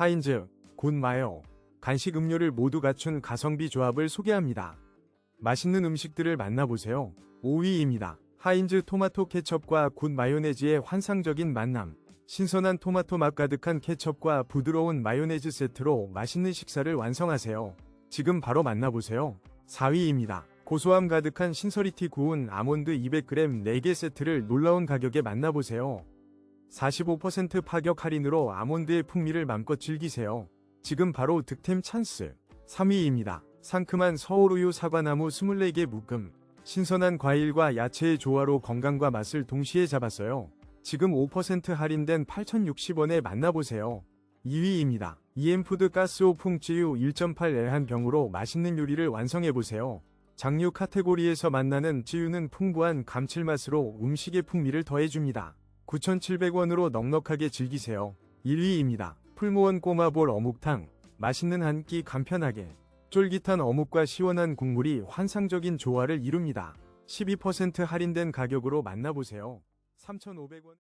하인즈, 굿마요, 간식 음료를 모두 갖춘 가성비 조합을 소개합니다. 맛있는 음식들을 만나보세요. 5위입니다. 하인즈 토마토 케첩과 굿 마요네즈의 환상적인 만남. 신선한 토마토 맛 가득한 케첩과 부드러운 마요네즈 세트로 맛있는 식사를 완성하세요. 지금 바로 만나보세요. 4위입니다. 고소함 가득한 신서리티 구운 아몬드 200g 4개 세트를 놀라운 가격에 만나보세요. 45% 파격 할인으로 아몬드의 풍미를 맘껏 즐기세요. 지금 바로 득템 찬스. 3위입니다. 상큼한 서울우유 사과나무 24개 묶음. 신선한 과일과 야채의 조화로 건강과 맛을 동시에 잡았어요. 지금 5% 할인된 8,060원에 만나보세요. 2위입니다. EM푸드 가스오풍 찌유 1.8L 한 병으로 맛있는 요리를 완성해보세요. 장류 카테고리에서 만나는 찌유는 풍부한 감칠맛으로 음식의 풍미를 더해줍니다. 9,700원으로 넉넉하게 즐기세요. 1위입니다. 풀무원 꼬마볼 어묵탕. 맛있는 한 끼 간편하게. 쫄깃한 어묵과 시원한 국물이 환상적인 조화를 이룹니다. 12% 할인된 가격으로 만나보세요. 3,500원.